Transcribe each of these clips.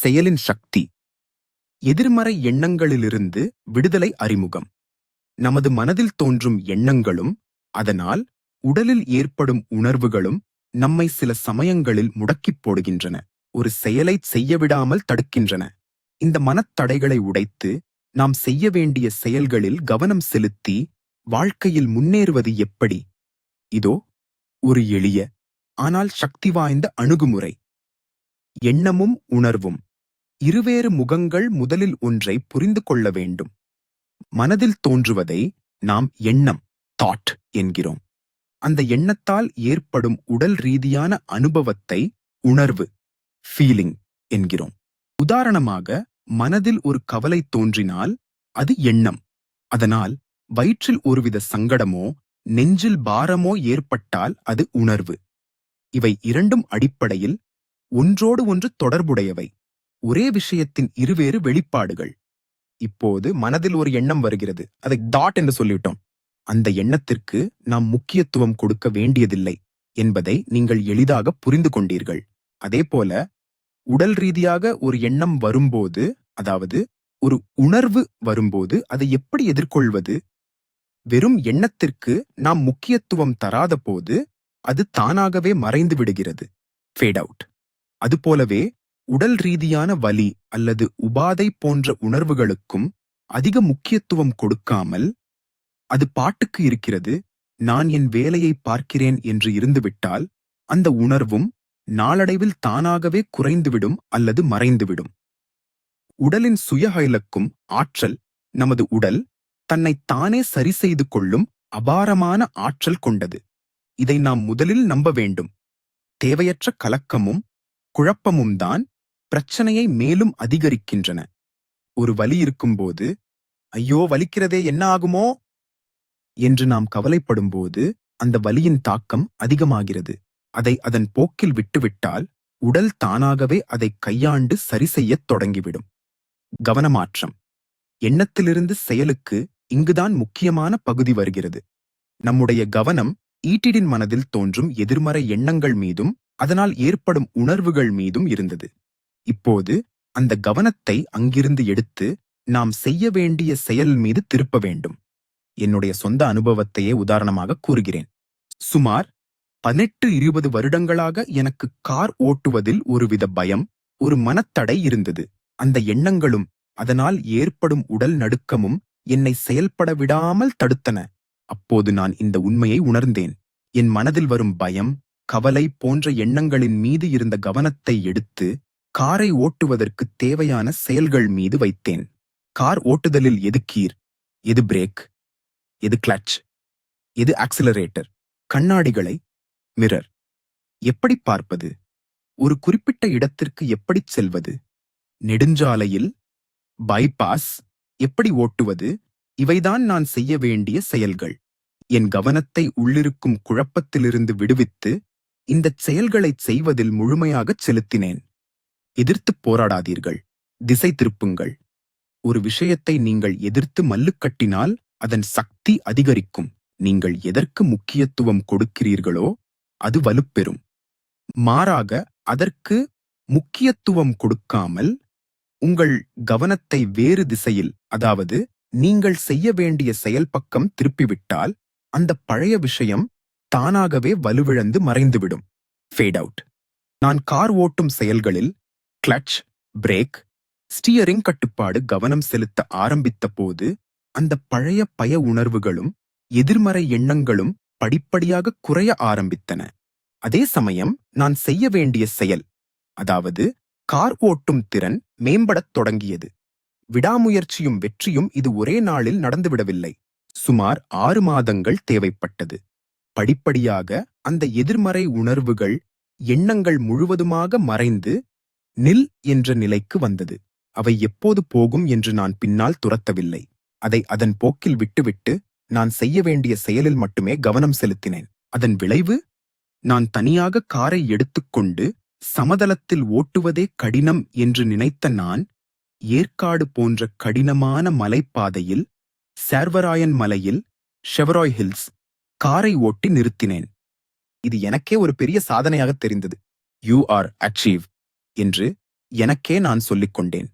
செயலின் சக்தி. எதிர்மறை எண்ணங்களிலிருந்து விடுதலை அறிமுகம். நமது மனதில் தோன்றும் எண்ணங்களும் அதனால் உடலில் ஏற்படும் உணர்வுகளும் நம்மை சில சமயங்களில் முடக்கிப் போடுகின்றன. ஒரு செயலை செய்யவிடாமல் தடுக்கின்றன. இந்த மனத்தடைகளை உடைத்து நாம் செய்ய வேண்டிய செயல்களில் கவனம் செலுத்தி வாழ்க்கையில் முன்னேறுவது எப்படி? இதோ ஒரு எளிய ஆனால் சக்தி வாய்ந்த அணுகுமுறை. எண்ணமும் உணர்வும். இருவேறு முகங்கள் முதலில் ஒன்றை புரிந்து கொள்ள வேண்டும். மனதில் தோன்றுவதை நாம் எண்ணம் தாட் என்கிறோம். அந்த எண்ணத்தால் ஏற்படும் உடல் ரீதியான அனுபவத்தை உணர்வு ஃபீலிங் என்கிறோம். உதாரணமாக மனதில் ஒரு கவலை தோன்றினால் அது எண்ணம். அதனால் வயிற்றில் ஒருவித சங்கடமோ நெஞ்சில் பாரமோ ஏற்பட்டால் அது உணர்வு. இவை இரண்டும் அடிப்படையில் ஒன்றோடு ஒன்று தொடர்புடையவை. ஒரே விஷயத்தின் இருவேறு வெளிப்பாடுகள். இப்போது மனதில் ஒரு எண்ணம் வருகிறது. அதை தாட் என்று சொல்லிவிட்டோம். அந்த எண்ணத்திற்கு நாம் முக்கியத்துவம் கொடுக்க வேண்டியதில்லை என்பதை நீங்கள் எளிதாக புரிந்து கொண்டீர்கள். அதேபோல உடல் ரீதியாக ஒரு எண்ணம் வரும்போது அதாவது ஒரு உணர்வு வரும்போது அதை எப்படி எதிர்கொள்வது? வெறும் எண்ணத்திற்கு நாம் முக்கியத்துவம் தராத போது அது தானாகவே மறைந்து விடுகிறது. ஃபேட் அவுட் அதுபோலவே உடல் ரீதியான வலி அல்லது உபாதை போன்ற உணர்வுகளுக்கும் அதிக முக்கியத்துவம் கொடுக்காமல் அது பாட்டுக்கு இருக்கிறது நான் என் வேலையை பார்க்கிறேன் என்று இருந்துவிட்டால் அந்த உணர்வும் நாளடைவில் தானாகவே குறைந்துவிடும் அல்லது மறைந்துவிடும். உடலின் சுயஹைலக்கும் ஆற்றல் நமது உடல் தன்னை தானே சரி செய்து கொள்ளும் அபாரமான ஆற்றல் கொண்டது. இதை நாம் முதலில் நம்ப வேண்டும். தேவையற்ற கலக்கமும் குழப்பமும் தான் பிரச்சனையை மேலும் அதிகரிக்கின்றன. ஒரு வலி இருக்கும்போது ஐயோ வலிக்கிறதே என்ன ஆகுமோ? என்று நாம் கவலைப்படும்போது அந்த வலியின் தாக்கம் அதிகமாகிறது. அதை அதன் போக்கில் விட்டுவிட்டால் உடல் தானாகவே அதை கையாண்டு சரி செய்யத் தொடங்கிவிடும். கவனமாற்றம். எண்ணத்திலிருந்து செயலுக்கு இங்குதான் முக்கியமான பகுதி வருகிறது. நம்முடைய கவனம் ஈட்டிடின் மனதில் தோன்றும் எதிர்மறை எண்ணங்கள் மீதும் அதனால் ஏற்படும் உணர்வுகள் மீதும் இருந்தது. இப்போது அந்த கவனத்தை அங்கிருந்து எடுத்து நாம் செய்ய வேண்டிய செயல் மீது திருப்ப வேண்டும். என்னுடைய சொந்த அனுபவத்தையே உதாரணமாக கூறுகிறேன். சுமார் பதினெட்டு இருபது வருடங்களாக எனக்கு கார் ஓட்டுவதில் ஒருவித பயம் ஒரு மனத்தடை இருந்தது. அந்த எண்ணங்களும் அதனால் ஏற்படும் உடல் நடுக்கமும் என்னை செயல்பட விடாமல் தடுத்தன. அப்போது நான் இந்த உண்மையை உணர்ந்தேன். என் மனதில் வரும் பயம் கவலை போன்ற எண்ணங்களின் மீது இருந்த கவனத்தை எடுத்து காரை ஓட்டுவதற்கு தேவையான செயல்கள் மீது வைத்தேன். கார் ஓட்டுதலில் எது கீர் எது பிரேக் எது கிளட்ச் எது ஆக்சிலரேட்டர் கண்ணாடிகளை மிரர். எப்படி பார்ப்பது? ஒரு குறிப்பிட்ட இடத்திற்கு எப்படி செல்வது? நெடுஞ்சாலையில் பைபாஸ் எப்படி ஓட்டுவது? இவைதான் நான் செய்ய வேண்டிய செயல்கள். என் கவனத்தை உள்ளிருக்கும் குழப்பத்திலிருந்து விடுவித்து இந்தச் செயல்களைச் செய்வதில் முழுமையாகச் செலுத்தினேன். எதிர்த்துப் போராடாதீர்கள். திசை திருப்புங்கள். ஒரு விஷயத்தை நீங்கள் எதிர்த்து மல்லுக்கட்டினால் அதன் சக்தி அதிகரிக்கும். நீங்கள் எதற்கு முக்கியத்துவம் கொடுக்கிறீர்களோ அது வலுப்பெறும். மாறாக அதற்கு முக்கியத்துவம் கொடுக்காமல் உங்கள் கவனத்தை வேறு திசையில் அதாவது நீங்கள் செய்ய வேண்டிய செயல் பக்கம் திருப்பிவிட்டால் அந்த பழைய விஷயம் தானாகவே வலுவிழந்து மறைந்துவிடும். ஃபேட் அவுட் நான் கார் ஓட்டும் செயல்களில் கிளட்ச் பிரேக் ஸ்டியரிங் கட்டுப்பாடு கவனம் செலுத்த ஆரம்பித்த போது அந்த பழைய பய உணர்வுகளும் எதிர்மறை எண்ணங்களும் படிப்படியாக குறைய ஆரம்பித்தன. அதே சமயம் நான் செய்ய வேண்டிய செயல் அதாவது கார் ஓட்டும் திறன் மேம்படத் தொடங்கியது. விடாமுயற்சியும் வெற்றியும் இது ஒரே நாளில் நடந்துவிடவில்லை. சுமார் ஆறு மாதங்கள் தேவைப்பட்டது. படிப்படியாக அந்த எதிர்மறை உணர்வுகள் எண்ணங்கள் முழுவதுமாக மறைந்து நில் என்ற நிலைக்கு வந்தது. அவை எப்போது போகும் என்று நான் பின்னால் துரத்தவில்லை. அதை அதன் போக்கில் விட்டுவிட்டு நான் செய்ய வேண்டிய செயலில் மட்டுமே கவனம் செலுத்தினேன். அதன் விளைவு நான் தனியாக காரை எடுத்துக்கொண்டு சமதளத்தில் ஓட்டுவதே கடினம் என்று நினைத்த நான் ஏற்காடு போன்ற கடினமான மலைப்பாதையில் சேர்வராயன் மலையில் ஷெவராய் ஹில்ஸ் காரை ஓட்டி நிறுத்தினேன். இது எனக்கே ஒரு பெரிய சாதனையாக தெரிந்தது. You are achieve. என்று எனக்கே நான் சொல்லிக் கொண்டேன்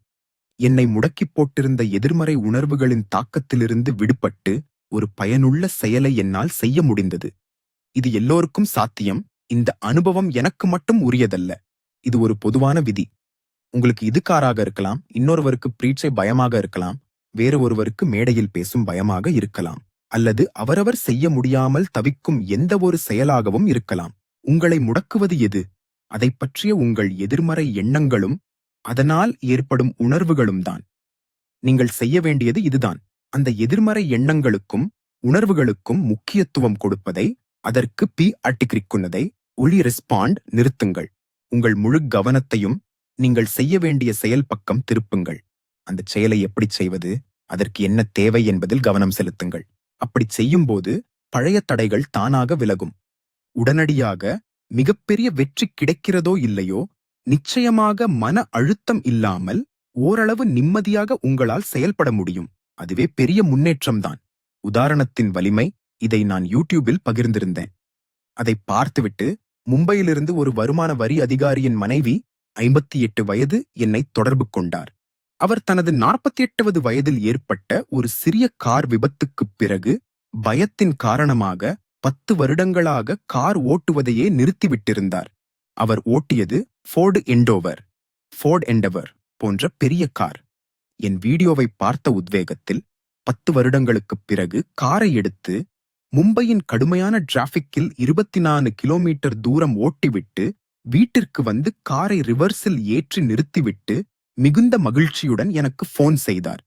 என்னை முடக்கிப் போட்டிருந்த எதிர்மறை உணர்வுகளின் தாக்கத்திலிருந்து விடுபட்டு ஒரு பயனுள்ள செயலை என்னால் செய்ய முடிந்தது. இது எல்லோருக்கும் சாத்தியம். இந்த அனுபவம் எனக்கு மட்டும் உரியதல்ல. இது ஒரு பொதுவான விதி. உங்களுக்கு இதுக்காராக இருக்கலாம். இன்னொருவருக்கு பிரீட்சை பயமாக இருக்கலாம். வேறு ஒருவருக்கு மேடையில் பேசும் பயமாக இருக்கலாம். அல்லது அவரவர் செய்ய முடியாமல் தவிக்கும் எந்த ஒரு செயலாகவும் இருக்கலாம். உங்களை முடக்குவது எது? அதை பற்றிய உங்கள் எதிர்மறை எண்ணங்களும் அதனால் ஏற்படும் உணர்வுகளும் தான் நீங்கள் செய்ய வேண்டியது இதுதான். அந்த எதிர்மறை எண்ணங்களுக்கும் உணர்வுகளுக்கும் முக்கியத்துவம் கொடுப்பதை அதற்கு பி அட்டிக்கிரிக்குன்னதை ஒளி ரெஸ்பாண்ட் நிறுத்துங்கள். உங்கள் முழு கவனத்தையும் நீங்கள் செய்ய வேண்டிய செயல் பக்கம் திருப்புங்கள். அந்த செயலை எப்படி செய்வது அதற்கு என்ன தேவை என்பதில் கவனம் செலுத்துங்கள். அப்படி செய்யும்போது பழைய தடைகள் தானாக விலகும். உடனடியாக மிகப்பெரிய வெற்றி கிடைக்கிறதோ இல்லையோ நிச்சயமாக மன அழுத்தம் இல்லாமல் ஓரளவு நிம்மதியாக உங்களால் செயல்பட முடியும். அதுவே பெரிய முன்னேற்றம்தான். உதாரணத்தின் வலிமை இதை நான் யூடியூபில் பகிர்ந்திருந்தேன். அதை பார்த்துவிட்டு மும்பையிலிருந்து ஒரு வருமான வரி அதிகாரியின் மனைவி ஐம்பத்தி எட்டு வயது என்னை தொடர்பு கொண்டார். அவர் தனது நாற்பத்தி எட்டாவது வயதில் ஏற்பட்ட ஒரு சிறிய கார் விபத்துக்குப் பிறகு பயத்தின் காரணமாக பத்து வருடங்களாக கார் ஓட்டுவதையே நிறுத்திவிட்டிருந்தார். அவர் ஓட்டியது ஃபோர்டு எண்டோவர் ஃபோர்ட் எண்டவர் போன்ற பெரிய கார். என் வீடியோவை பார்த்த உத்வேகத்தில் பத்து வருடங்களுக்குப் பிறகு காரை எடுத்து மும்பையின் கடுமையான டிராஃபிக்கில் இருபத்தி நாலு கிலோமீட்டர் தூரம் ஓட்டிவிட்டு வீட்டிற்கு வந்து காரை ரிவர்ஸில் ஏற்றி நிறுத்திவிட்டு மிகுந்த மகிழ்ச்சியுடன் எனக்கு ஃபோன் செய்தார்.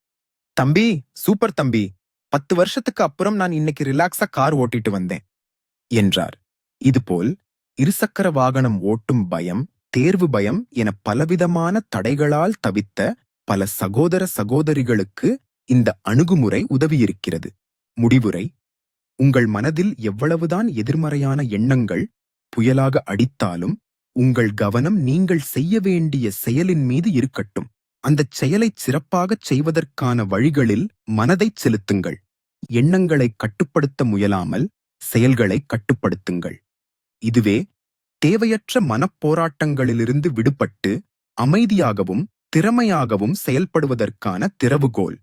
தம்பி சூப்பர் தம்பி பத்து வருஷத்துக்கு அப்புறம் நான் இன்னைக்கு ரிலாக்ஸா கார் ஓட்டிட்டு வந்தேன். என்றார். இதுபோல் இருசக்கர வாகனம் ஓட்டும் பயம் தேர்வு பயம் என பலவிதமான தடைகளால் தவித்த பல சகோதர சகோதரிகளுக்கு இந்த அணுகுமுறை உதவியிருக்கிறது. முடிவுரை உங்கள் மனதில் எவ்வளவுதான் எதிர்மறையான எண்ணங்கள் புயலாக அடித்தாலும் உங்கள் கவனம் நீங்கள் செய்ய வேண்டிய செயலின் மீது இருக்கட்டும். அந்தச் செயலைச் சிறப்பாகச் செய்வதற்கான வழிகளில் மனதைச் செலுத்துங்கள். எண்ணங்களை கட்டுப்படுத்த முயலாமல் செயல்களை கட்டுப்படுத்துங்கள். இதுவே தேவையற்ற மனப்போராட்டங்களிலிருந்து விடுபட்டு அமைதியாகவும் திறமையாகவும் செயல்படுவதற்கான திறவுகோல்.